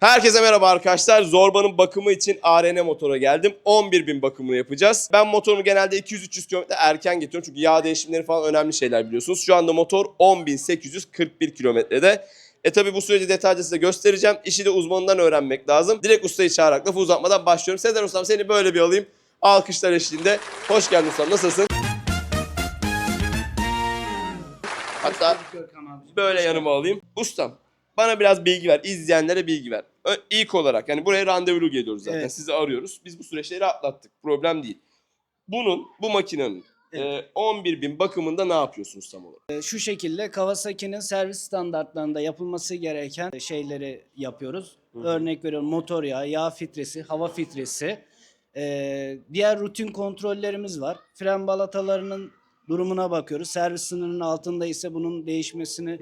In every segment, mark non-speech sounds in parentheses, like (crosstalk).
Herkese merhaba arkadaşlar. Zorba'nın bakımı için ARN motora geldim. 11.000 bakımını yapacağız. Ben motorumu genelde 200-300 km erken getiriyorum. Çünkü yağ değişimleri falan önemli şeyler biliyorsunuz. Şu anda motor 10.841 kilometrede. E tabi bu süreci detaylıca size göstereceğim. İşi de uzmanından öğrenmek lazım. Direkt ustayı çağırarak lafı uzatmadan başlıyorum. Sezer Ustam seni böyle bir alayım. Alkışlar eşliğinde. Hoş geldin ustam. Nasılsın? Hatta Böyle yanıma alayım. Ustam bana biraz bilgi ver. İzleyenlere bilgi ver. Ö- İlk olarak yani buraya randevulu geliyoruz zaten. Evet. Sizi arıyoruz. Biz bu süreçleri atlattık. Problem değil. Bunun, bu makinenin Evet. e, 11 bin bakımında ne yapıyorsunuz tam olarak? Ee, Şu şekilde Kawasaki'nin servis standartlarında yapılması gereken şeyleri yapıyoruz. Hı hı. Örnek veriyorum motor yağı, yağ filtresi, hava filtresi. Ee, diğer rutin kontrollerimiz var. Fren balatalarının durumuna bakıyoruz. Servis sınırının altında ise bunun değişmesini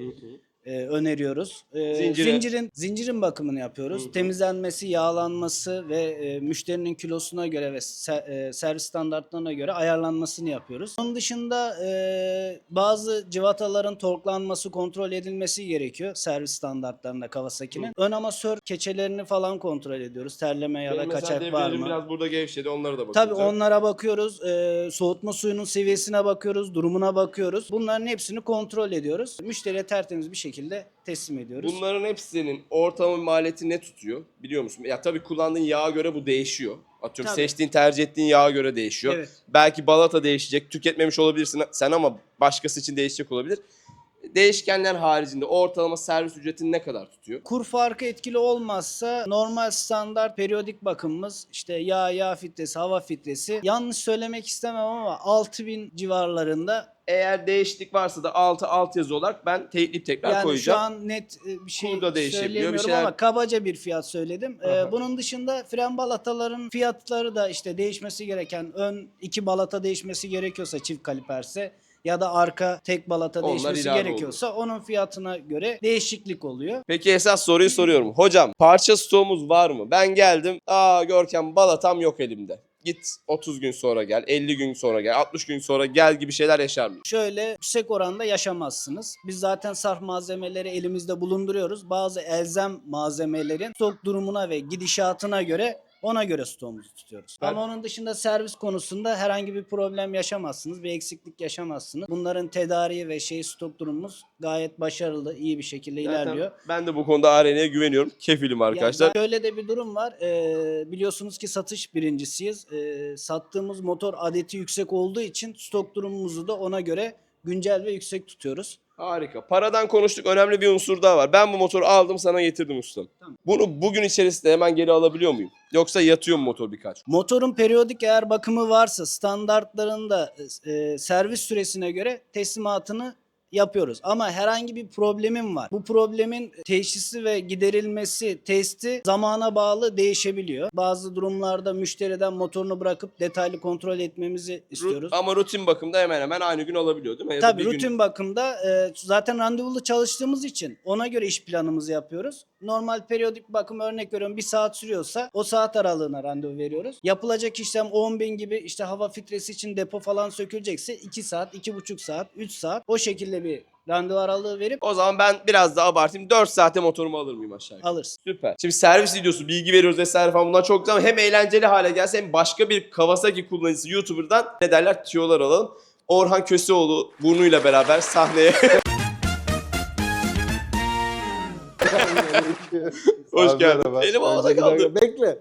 e, öneriyoruz. Ee, Zincire- Zincirin zincirin bakımını yapıyoruz. Hı hı. Temizlenmesi, yağlanması ve e, müşterinin kilosuna göre ve se- e, servis standartlarına göre ayarlanmasını yapıyoruz. Onun dışında e, bazı civataların torklanması, kontrol edilmesi gerekiyor servis standartlarında Kawasaki'nin. Ön amasör keçelerini falan kontrol ediyoruz. Terleme ya da kaçak var mı? biraz burada gevşedi. Onlara da Tabii bakacağız. onlara bakıyoruz. Ee, soğutma suyunun seviyesine bakıyoruz, durumuna bakıyoruz. Bunların hepsini kontrol ediyoruz. Müşteriye tertemiz bir şekilde teslim ediyoruz. Bunların hepsinin ortalama maliyeti ne tutuyor? Biliyor musun? Ya tabii kullandığın yağa göre bu değişiyor. Atıyorum Tabii. seçtiğin, tercih ettiğin yağa göre değişiyor. Evet. Belki balata değişecek. Tüketmemiş olabilirsin sen ama başkası için değişecek olabilir. Değişkenler haricinde ortalama servis ücretini ne kadar tutuyor? Kur farkı etkili olmazsa normal standart periyodik bakımımız işte yağ, yağ filtresi, hava filtresi yanlış söylemek istemem ama 6000 civarlarında Eğer değişiklik varsa da altı alt yazı olarak ben teklif tekrar yani koyacağım. şu an net e, bir şey Kurda değişebiliyor, bir söyleyemiyorum şeyler- ama kabaca bir fiyat söyledim. Ee, bunun dışında fren balataların fiyatları da işte değişmesi gereken ön iki balata değişmesi gerekiyorsa çift kaliperse ya da arka tek balata Onlar değişmesi gerekiyorsa onun fiyatına göre değişiklik oluyor. Peki esas soruyu soruyorum. Hocam parça stoğumuz var mı? Ben geldim. Aa Görkem balatam yok elimde. Git 30 gün sonra gel, 50 gün sonra gel, 60 gün sonra gel gibi şeyler yaşar mıyım? Şöyle yüksek oranda yaşamazsınız. Biz zaten sarf malzemeleri elimizde bulunduruyoruz. Bazı elzem malzemelerin stok durumuna ve gidişatına göre ona göre stoğumuzu tutuyoruz. Ben- Ama onun dışında servis konusunda herhangi bir problem yaşamazsınız, bir eksiklik yaşamazsınız. Bunların tedariği ve şey stok durumumuz gayet başarılı, iyi bir şekilde Zaten ilerliyor. Ben de bu konuda ARN'ye güveniyorum. Kefilim arkadaşlar. Yani şöyle de bir durum var. Ee, biliyorsunuz ki satış birincisiyiz. Ee, sattığımız motor adeti yüksek olduğu için stok durumumuzu da ona göre güncel ve yüksek tutuyoruz. Harika. Paradan konuştuk. Önemli bir unsur daha var. Ben bu motoru aldım sana getirdim ustam. Tamam. Bunu bugün içerisinde hemen geri alabiliyor muyum? Yoksa yatıyor mu motor birkaç? Motorun periyodik eğer bakımı varsa standartlarında e, servis süresine göre teslimatını yapıyoruz. Ama herhangi bir problemim var. Bu problemin teşhisi ve giderilmesi, testi zamana bağlı değişebiliyor. Bazı durumlarda müşteriden motorunu bırakıp detaylı kontrol etmemizi istiyoruz. Ru- Ama rutin bakımda hemen hemen aynı gün alabiliyor değil mi? Ya da Tabii bir gün- rutin bakımda e, zaten randevulu çalıştığımız için ona göre iş planımızı yapıyoruz. Normal periyodik bakım örnek veriyorum bir saat sürüyorsa o saat aralığına randevu veriyoruz. Yapılacak işlem 10 bin gibi işte hava filtresi için depo falan sökülecekse 2 saat, 2,5 saat, 3 saat o şekilde bir randevu aralığı verip O zaman ben biraz daha abartayım. 4 saate motorumu alır mıyım aşağı yukarı? alırsın. Süper. Şimdi servis videosu, bilgi veriyoruz vesaire falan bunlar çok güzel ama hem eğlenceli hale gelse hem başka bir Kawasaki kullanıcısı YouTuber'dan ne derler tüyolar alalım. Orhan Köseoğlu burnuyla beraber sahneye. (laughs) Hoş Abi geldin. merhaba. Elim havada Önce bir kaldı. dakika, Bekle.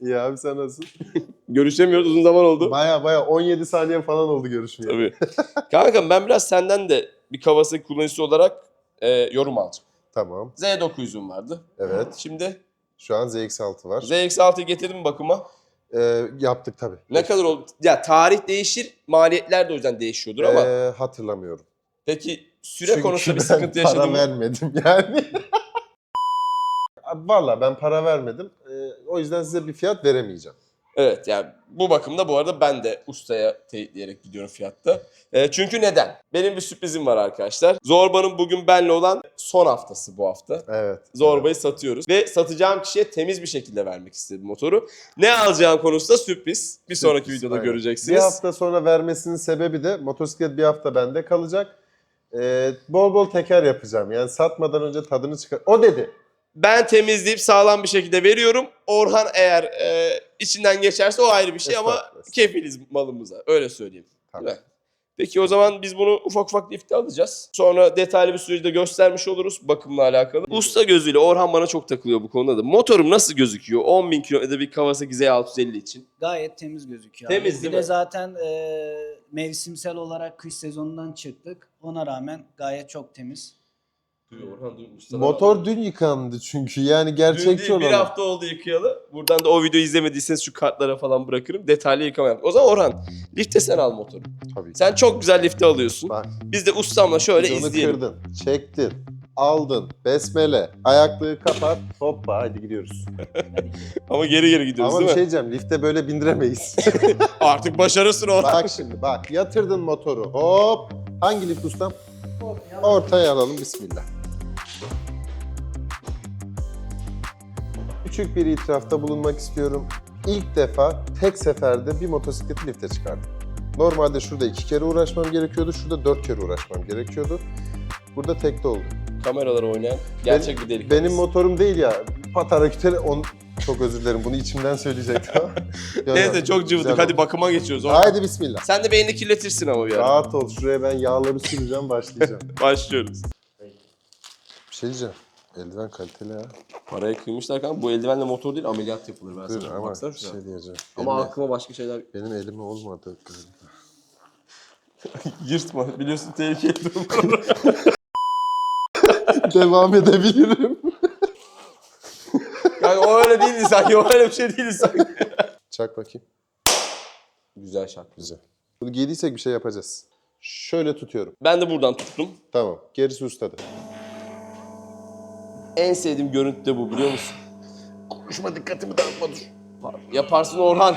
İyi abi sen nasılsın? (laughs) Görüşemiyoruz uzun zaman oldu. Baya baya 17 saniye falan oldu görüşmeye. Tabii. (laughs) Kankam ben biraz senden de bir Kawasaki kullanıcısı olarak e, yorum alacağım. Tamam. Z900'üm vardı. Evet. Şimdi Şu an ZX6 var. ZX6'yı getirdim bakıma. Ee, yaptık tabii. Ne kadar oldu? Ya tarih değişir, maliyetler de o yüzden değişiyordur ama Ee, hatırlamıyorum. peki süre Çünkü konusunda bir ben sıkıntı yaşadın para mı? vermedim yani. (laughs) Valla ben para vermedim. Ee, o yüzden size bir fiyat veremeyeceğim. Evet yani bu bakımda bu arada ben de ustaya teyitleyerek gidiyorum fiyatta. E, çünkü neden? Benim bir sürprizim var arkadaşlar. Zorba'nın bugün benle olan son haftası bu hafta. Evet. Zorba'yı satıyoruz. Ve satacağım kişiye temiz bir şekilde vermek istedim motoru. Ne alacağım konusunda sürpriz. Bir sonraki Sürpriz, videoda aynen. göreceksiniz. Bir hafta sonra vermesinin sebebi de motosiklet bir hafta bende kalacak. Ee, bol bol teker yapacağım. Yani satmadan önce tadını çıkar. O dedi. Ben temizleyip sağlam bir şekilde veriyorum. Orhan eğer e, içinden geçerse o ayrı bir şey ama Estağfurullah. kefiliz malımıza. Öyle söyleyeyim. Peki o zaman biz bunu ufak ufak lifte alacağız. Sonra detaylı bir süreci de göstermiş oluruz bakımla alakalı. Usta gözüyle Orhan bana çok takılıyor bu konuda da. Motorum nasıl gözüküyor 10.000 kilometrede bir Kawasaki Z650 için? Gayet temiz gözüküyor. Temiz abi. değil Bir mi? de zaten e, mevsimsel olarak kış sezonundan çıktık. Ona rağmen gayet çok temiz. Orhan duymuş. Motor dün yıkandı çünkü. Yani Dün gerçekçi değil, bir hafta oldu yıkayalı. Buradan da o videoyu izlemediyseniz şu kartlara falan bırakırım. Detaylı yıkama yap. O zaman Orhan, lifte sen al motoru. Tabii. Sen çok güzel lifte alıyorsun. Bak Biz de ustamla şöyle onu izleyelim. kırdın, çektin, aldın, besmele, ayaklığı kapat, hoppa hadi gidiyoruz. (laughs) Ama geri geri gidiyoruz Ama bir değil şey mi? diyeceğim, lifte böyle bindiremeyiz. (laughs) Artık başarısın Orhan. bak şimdi bak, yatırdın motoru, hop. Hangi lift ustam? Ortaya alalım, bismillah. Küçük bir itirafta bulunmak istiyorum. İlk defa tek seferde bir motosikleti lifte çıkardım. Normalde şurada iki kere uğraşmam gerekiyordu, şurada dört kere uğraşmam gerekiyordu. Burada tekte oldu. Kameralara oynayan gerçek bir delikanlı. Benim motorum değil ya. Pat hareketleri on... Çok özür dilerim bunu içimden söyleyecektim (laughs) ama. Neyse çok cıvıdık. Hadi bakıma geçiyoruz. Orhan. Haydi bismillah. Sen de beynini kirletirsin ama bir ara. Rahat ol. Şuraya ben yağları süreceğim başlayacağım. (laughs) Başlıyoruz. bir şey diyeceğim. Eldiven kaliteli ha. Paraya kıymışlar kanka. Bu eldivenle motor değil ameliyat yapılır. Ben Dur sana ama baksana bir şuna. şey diyeceğim. Ama Elime- aklıma başka şeyler benim elime olmadı. (laughs) yırtma. Biliyorsun tehlikeli durumlar. (laughs) Devam edebilirim. (laughs) kanka o öyle değildi sanki. O öyle bir şey değildi sanki. Çak bakayım. Güzel şarkı. Güzel. Bunu giydiysek bir şey yapacağız. Şöyle tutuyorum. Ben de buradan tuttum. Tamam. Gerisi ustada. En sevdiğim görüntü de bu biliyor musun? Konuşma dikkatimi dağıtma dur. Yaparsın Orhan.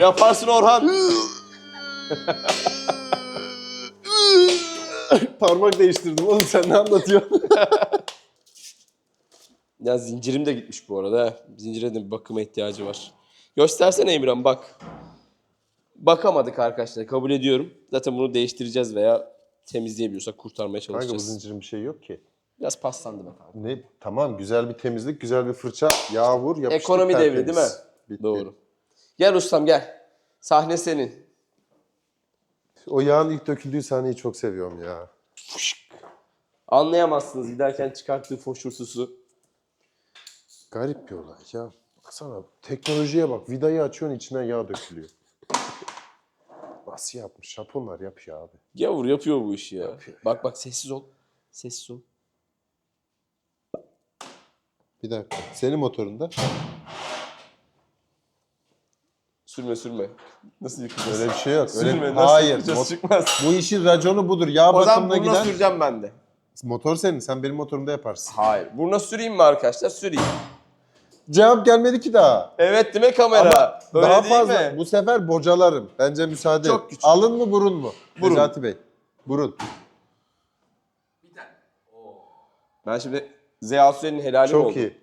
Yaparsın Orhan. (laughs) Parmak değiştirdim oğlum sen ne anlatıyorsun? (laughs) ya zincirim de gitmiş bu arada. Zincire de bir bakıma ihtiyacı var. Göstersene Emirhan bak. Bakamadık arkadaşlar kabul ediyorum. Zaten bunu değiştireceğiz veya temizleyebiliyorsak kurtarmaya Kanka bu çalışacağız. zincirin bir şey yok ki. Biraz paslandı be kanka. Ne? Tamam güzel bir temizlik, güzel bir fırça, yağ vur, yapıştır Ekonomi devri tertemiz. değil mi? Bitti. Doğru. Gel ustam gel. Sahne senin. O yağın ilk döküldüğü sahneyi çok seviyorum ya. Anlayamazsınız giderken çıkarttığı foşurtusu. Garip bir olay ya. Baksana teknolojiye bak. Vidayı açıyorsun içinden yağ dökülüyor. Nasıl yapmış? Japonlar yapıyor abi. Gavur yapıyor bu işi ya. Yapıyor Bak bak sessiz ol. Sessiz ol. Bir dakika. Senin motorunda Sürme sürme. Nasıl yıkayacağız? öyle bir şey yok. Öyle Sürme, nasıl Hayır. yıkayacağız? mot- çıkmaz. bu işin raconu budur. Yağ O zaman bakımına burnuna gider. süreceğim ben de. Motor senin. Sen benim motorumda yaparsın. Hayır. Buruna süreyim mi arkadaşlar? Süreyim. Cevap gelmedi ki daha. Evet değil mi kamera? Ama Öyle daha değil fazla. mi? Bu sefer bocalarım. Bence müsaade Çok et. küçük. Alın mı burun mu? Burun. Necati Bey. Burun. Ben şimdi Z6'nin helali mi Çok oldu? iyi.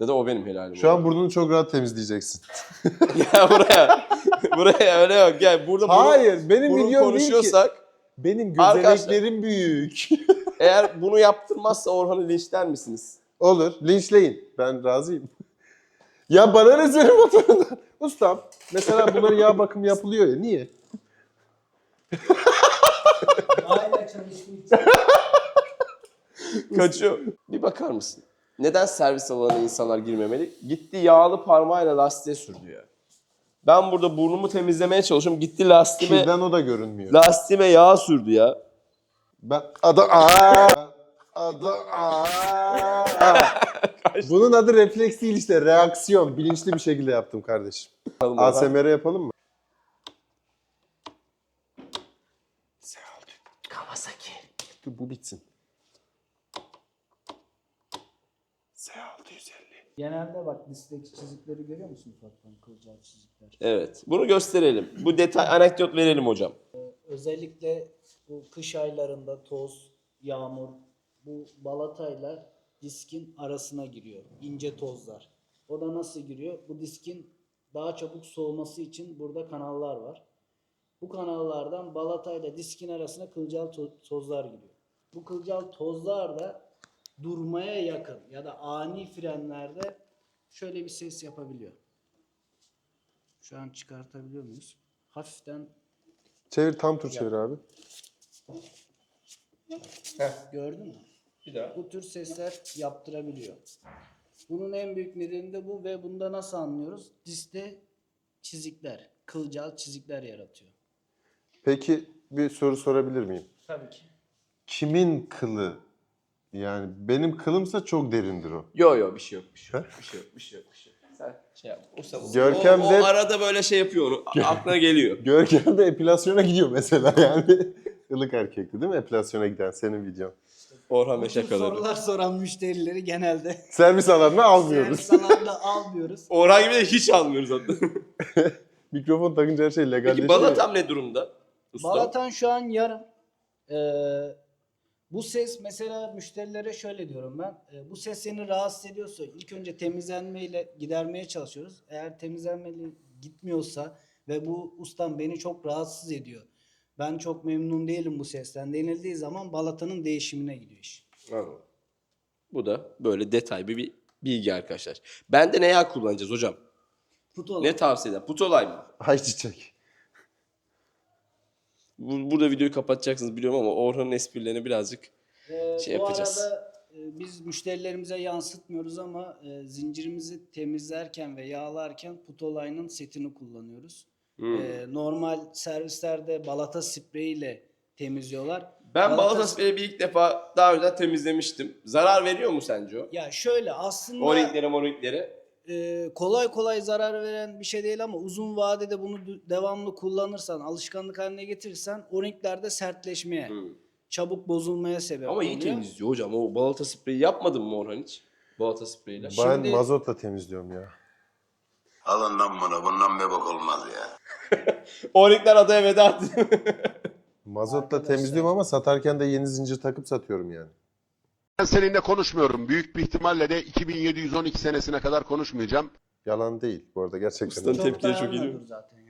Ya da o benim helalim Şu an oldu. burnunu çok rahat temizleyeceksin. (laughs) Gel buraya. buraya öyle yok. Gel burada burun- Hayır, benim burun videom değil ki. konuşuyorsak Benim gözeneklerim büyük. (laughs) eğer bunu yaptırmazsa Orhan'ı linçler misiniz? Olur, linçleyin. Ben razıyım. (laughs) ya bana ne senin motorundan? Ustam, mesela bunların yağ bakımı yapılıyor ya. Niye? Hala çalıştığı için. (laughs) Kaçıyor. Bir bakar mısın? Neden servis alanına insanlar girmemeli? Gitti yağlı parmağıyla lastiğe sürdü ya. Ben burada burnumu temizlemeye çalışıyorum. Gitti lastiğime, Kirden o da görünmüyor. lastiğime yağ sürdü ya. Ben adı aa adı aa. (laughs) Bunun adı refleks değil işte reaksiyon. Bilinçli bir şekilde yaptım kardeşim. Bakalım oradan. ASMR yapalım mı? Kawasaki. Bu bitsin. S650. Genelde bak listedeki çizikleri görüyor musun ufaktan kılcal çizikler? Evet. Bunu gösterelim. Bu detay anekdot verelim hocam. Özellikle bu kış aylarında toz, yağmur, bu balatayla diskin arasına giriyor. ince tozlar. O da nasıl giriyor? Bu diskin daha çabuk soğuması için burada kanallar var. Bu kanallardan balatayla diskin arasına kılcal to- tozlar giriyor. Bu kılcal tozlar da durmaya yakın ya da ani frenlerde şöyle bir ses yapabiliyor. Şu an çıkartabiliyor muyuz? Hafiften Çevir tam tur çevir abi. gördün mü? Bir daha. bu tür sesler yaptırabiliyor. Bunun en büyük nedeni de bu ve bunda nasıl anlıyoruz? Diste çizikler, kılcal çizikler yaratıyor. Peki bir soru sorabilir miyim? Tabii ki. Kimin kılı? Yani benim kılımsa çok derindir o. Yo yo bir şey yok. Bir şey yok. Ha? Bir şey yok. Bir şey yok. Bir şey yok. Sen şey yap. O, o- Görkem o, de- o arada böyle şey yapıyor onu. Aklına geliyor. (laughs) Görkem de epilasyona gidiyor mesela (laughs) yani. Ilık erkekti değil mi epilasyona giden senin videon? Orhan Bu tür Meşakaları. sorular soran müşterileri genelde (laughs) Servis alanına almıyoruz. servis alanında almıyoruz. Orhan gibi de hiç almıyoruz hatta. Mikrofon takınca her şey Peki legalleşiyor. Balatam ne durumda? Usta. Balatan şu an yarım. Ee, bu ses mesela müşterilere şöyle diyorum ben. Ee, bu ses seni rahatsız ediyorsa ilk önce temizlenmeyle gidermeye çalışıyoruz. Eğer temizlenmeyle gitmiyorsa ve bu ustam beni çok rahatsız ediyor. Ben çok memnun değilim bu sesten denildiği zaman balatanın değişimine gidiyor iş. Anladım. Bu da böyle detay bir, bir bilgi arkadaşlar. Ben de ne yağ kullanacağız hocam? Putola. Ne tavsiye eder? Putolay mı? Ayçiçek. Bu, burada videoyu kapatacaksınız biliyorum ama Orhan'ın esprilerini birazcık Ee, şey yapacağız. arada e, biz müşterilerimize yansıtmıyoruz ama e, zincirimizi temizlerken ve yağlarken Putolay'ın setini kullanıyoruz. Hmm. Ee, normal servislerde balata spreyiyle temizliyorlar. Ben Balata- balata spreyi bir ilk defa daha önce temizlemiştim. Zarar veriyor mu sence o? Ya şöyle aslında O renklere. E, kolay kolay zarar veren bir şey değil ama uzun vadede bunu devamlı kullanırsan, alışkanlık haline getirirsen o renklerde sertleşmeye, Hmm. çabuk bozulmaya sebep Ama iyi oluyor. temizliyor hocam. O balata spreyi yapmadın mı Orhan hiç? Balata spreyiyle. Ben Şimdi- mazotla temizliyorum ya. Alın lan bunu. Bundan bir bak olmaz ya. (laughs) O renkler adaya veda etti. (laughs) Mazotla Arkadaşlar. temizliyorum ama satarken de yeni zincir takıp satıyorum yani. Ben seninle konuşmuyorum. Büyük bir ihtimalle de 2712 senesine kadar konuşmayacağım. Yalan değil bu arada gerçekten. Ustanın Çok tepkileri çok iyi değil mi? dayanmıyordur zaten ya.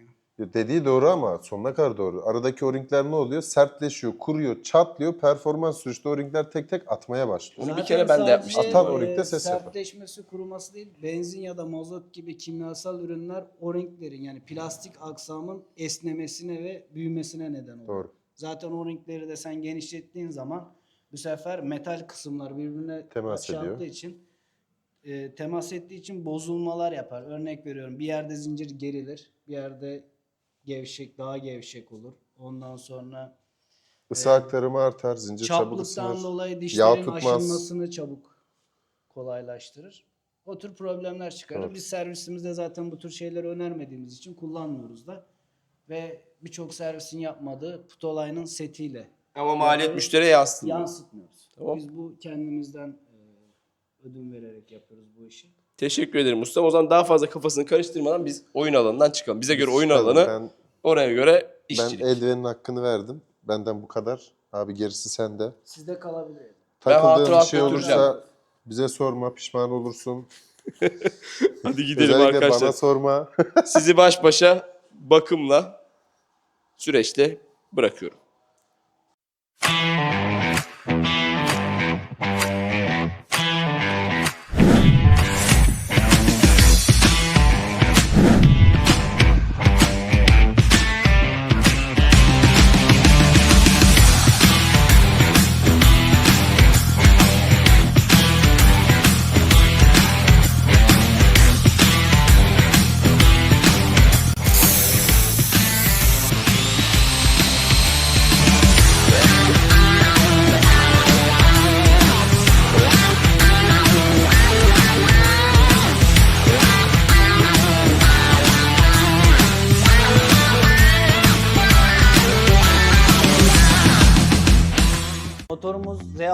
Dediği doğru ama sonuna kadar doğru. Aradaki o ringler ne oluyor? Sertleşiyor, kuruyor, çatlıyor. Performans sürüşte o ringler tek tek atmaya başlıyor. Onu bir kere ben de yapmıştım. Atan e, o renkte ses yapar. Sertleşmesi, kuruması değil, benzin ya da mazot gibi kimyasal ürünler o renklerin yani plastik aksamın esnemesine ve büyümesine neden oluyor. Doğru. Zaten o renkleri de sen genişlettiğin zaman bu sefer metal kısımlar birbirine Temas şey ediyor. için e, temas ettiği için bozulmalar yapar. Örnek veriyorum bir yerde zincir gerilir, bir yerde gevşek daha gevşek olur. Ondan sonra Isı aktarımı artar, zincir çabuk ısınır. dolayı dişlerin aşınmasını çabuk kolaylaştırır. O tür problemler çıkarır. Evet. Biz servisimizde zaten bu tür şeyleri önermediğimiz için kullanmıyoruz da. Ve birçok servisin yapmadığı Putolay'ın setiyle Ama maliyet müşteriye yansıtmıyor. yansıtmıyoruz. Tamam. Biz bu kendimizden e, ödün vererek yapıyoruz bu işi. Teşekkür ederim ustam. O zaman daha fazla kafasını karıştırmadan biz oyun alanından çıkalım. Bize göre oyun Çıkalım. alanı, Ben, oraya göre ben işçilik. eldivenin hakkını verdim. Benden bu kadar. Abi gerisi sende. Sizde kalabilir. hatıra Takıldığın bir şey götüreceğim. olursa bize sorma, pişman olursun. (laughs) Hadi gidelim Özellikle arkadaşlar. bana sorma. Sizi baş başa bakımla süreçte bırakıyorum. Música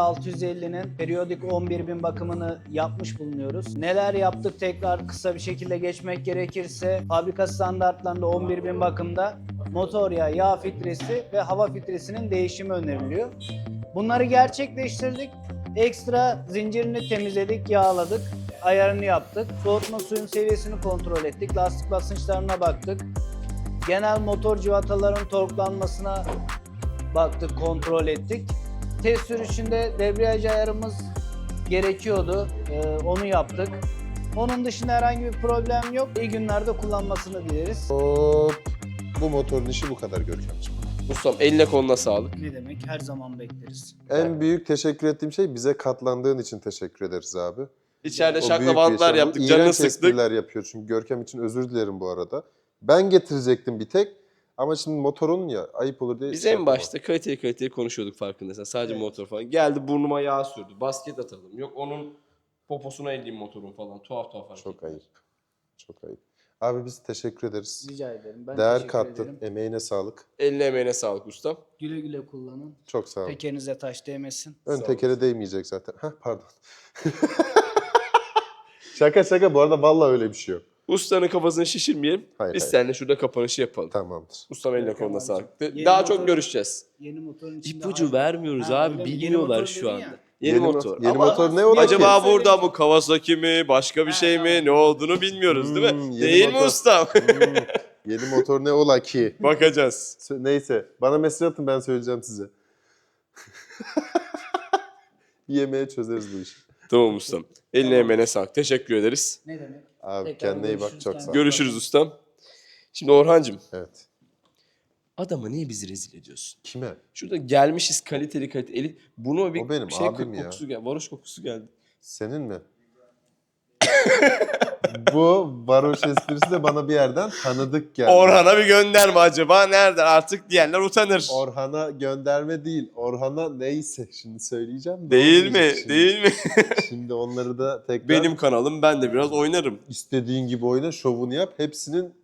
650'nin periyodik 11.000 bakımını yapmış bulunuyoruz. Neler yaptık tekrar kısa bir şekilde geçmek gerekirse fabrika standartlarında 11.000 bakımda motor yağı, yağ filtresi ve hava filtresinin değişimi öneriliyor. Bunları gerçekleştirdik. Ekstra zincirini temizledik, yağladık, ayarını yaptık. Soğutma suyun seviyesini kontrol ettik, lastik basınçlarına baktık. Genel motor civataların torklanmasına baktık, kontrol ettik. Test sürüşünde debriyaj ayarımız gerekiyordu. Ee, onu yaptık. Onun dışında herhangi bir problem yok. İyi günlerde kullanmasını dileriz. Hop. Bu motorun işi bu kadar Görkemciğim. Ustam eline koluna sağlık. Ne demek? Her zaman bekleriz. En büyük teşekkür ettiğim şey bize katlandığın için teşekkür ederiz abi. İçeride O şakla büyük bir yaptık, canını iğrenç sıktık. espriler yapıyor çünkü Görkem için özür dilerim bu arada. Ben getirecektim bir tek ama şimdi motorun ya ayıp olur diye. Biz şey en yapamam. başta kaliteli kaliteli konuşuyorduk farkındaysan. Sadece motor falan. Geldi burnuma yağ sürdü. Basket atalım. Yok onun poposuna elleyeyim motorun falan. Tuhaf tuhaf hareketler. Çok ayıp. Çok ayıp. Abi biz teşekkür ederiz. Rica ederim. Ben Değer teşekkür kattın. ederim. Emeğine sağlık. Eline emeğine sağlık ustam. Güle güle kullanın. Çok sağ ol. Tekerinize taş değmesin. Ön Sağ tekere değmeyecek zaten. Heh pardon. (laughs) şaka şaka bu arada vallahi öyle bir şey yok. Ustanın kafasını şişirmeyelim. Hayır, Biz hayır. seninle şurada kapanışı yapalım. Tamamdır. Ustam eline Görkem koluna sağlık. Yeni Daha motor- çok görüşeceğiz. Yeni motorun içinde... İpucu vermiyoruz Ha, abi. öyle mi? Yeni Biliyorlar motor şu dedin anda. ya. Yeni, Yeni motor. mot- yeni Ama motor ne ola ki? Acaba burada bu Kawasaki mi, başka bir Ha, şey mi, tamam. ne olduğunu bilmiyoruz değil Hmm, mi? yeni Değil mi motor. ustam? Hmm, Yeni motor ne ola ki? (laughs) Bakacağız. Sö- Neyse bana mesaj atın ben söyleyeceğim size. (laughs) Yemeğe çözeriz bu işi. Tamam ustam. Eline emeğine sağlık. Teşekkür ederiz. Ne demek? Abi Tekrar kendine iyi bak görüşürüz, çok sağ ol. Görüşürüz ustam. Şimdi Orhancığım. Evet. Adama niye bizi rezil ediyorsun? Kime? Şurada gelmişiz kaliteli kaliteli. Eli, bunu bir O benim şey abim ya. kokusu geldi. Varoş kokusu geldi. Senin mi? (laughs) bu varoş esprisi de bana bir yerden tanıdık geldi. Orhan'a bir gönderme acaba? Nerede? Artık diyenler utanır. Orhan'a gönderme değil. Orhan'a neyse şimdi söyleyeceğim. de Değil mi? olmayacak şimdi. Değil mi? (laughs) Şimdi onları da tekrar Benim kanalım. Ben de biraz oynarım. istediğin gibi oyna, şovunu yap. Hepsinin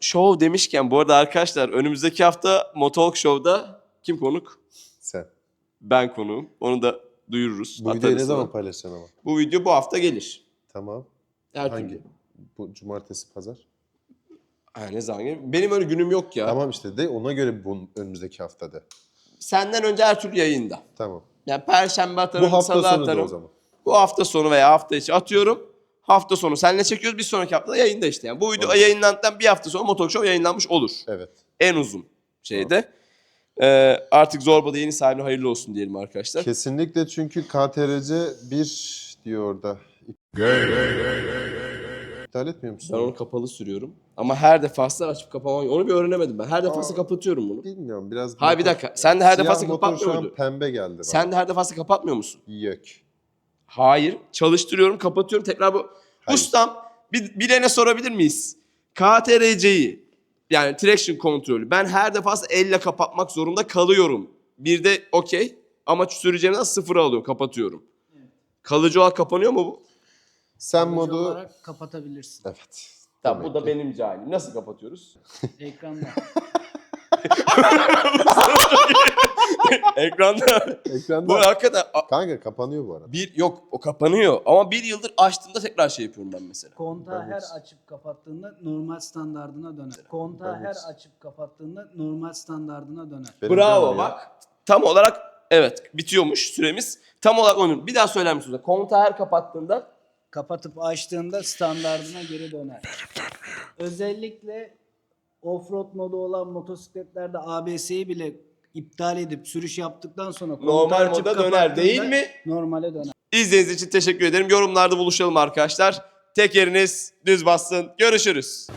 Show demişken bu arada arkadaşlar önümüzdeki hafta Motalk Show'da kim konuk? sen. Ben konuğum. Onu da duyururuz. Bu videoyu atarız ne zaman sana. paylaşacaksın ama? Bu video bu hafta gelir. Tamam. Her Hangi? türlü. Bu cumartesi, pazar. Ha, ne zaman gelir? Benim öyle günüm yok ya. Tamam işte de ona göre bu önümüzdeki haftada. Senden önce her türlü yayında. Tamam. Yani perşembe atarım, Bu hafta salı sonu da atarım. o zaman. Bu hafta sonu veya hafta içi atıyorum. Hafta sonu seninle çekiyoruz. Bir sonraki hafta da yayında işte. Yani bu video Olur. yayınlandıktan bir hafta sonra Motor Show yayınlanmış olur. Evet. En uzun şeyde. Ee, artık Zorba'da yeni sahibine hayırlı olsun diyelim arkadaşlar. Kesinlikle çünkü KTRC 1 diyor orada. İptal etmiyor musun? Ben onu kapalı sürüyorum. Ama her defasında açıp kapamayı onu bir öğrenemedim ben. Her defasında kapatıyorum bunu. Bilmiyorum biraz... Hayır bir dakika. Sen de her Siyah defasında motor kapatmıyor an muydun? pembe geldi bana. Sen de her defasında kapatmıyor musun? Yok. Hayır. Çalıştırıyorum, kapatıyorum. Tekrar bu. Hayır. Ustam bir, birine sorabilir miyiz? KTRC'yi yani traction kontrolü ben her defasında elle kapatmak zorunda kalıyorum. Bir de okey ama süreceğimden sıfıra alıyorum, kapatıyorum. Kalıcı olarak kapanıyor mu bu? Sen Kalıcı modu... olarak kapatabilirsin. Evet. Tamam bu Demek da ki. benim cahilim. Nasıl kapatıyoruz? (laughs) Ekranda. Ekranda. Ekranda... bu hakikaten a- Kanka kapanıyor bu arada. bir yok o kapanıyor ama bir yıldır açtığımda tekrar şey yapıyorum ben mesela. Kontağı Ben her açıp kapattığında normal standardına döner. De- her açıp kapattığında normal standardına döner. Benim Bravo canım ya. bak. Tam olarak evet bitiyormuş süremiz. Tam olarak onu bir daha söyler misin? Kontağı her kapattığında Kapatıp açtığında standardına geri döner. Özellikle offroad modu olan motosikletlerde ABS'yi bile iptal edip sürüş yaptıktan sonra kontağı normal açıp moda döner kapattığında değil mi? Normale döner. İzlediğiniz için teşekkür ederim. Yorumlarda buluşalım arkadaşlar. Tekeriniz düz bassın. Görüşürüz.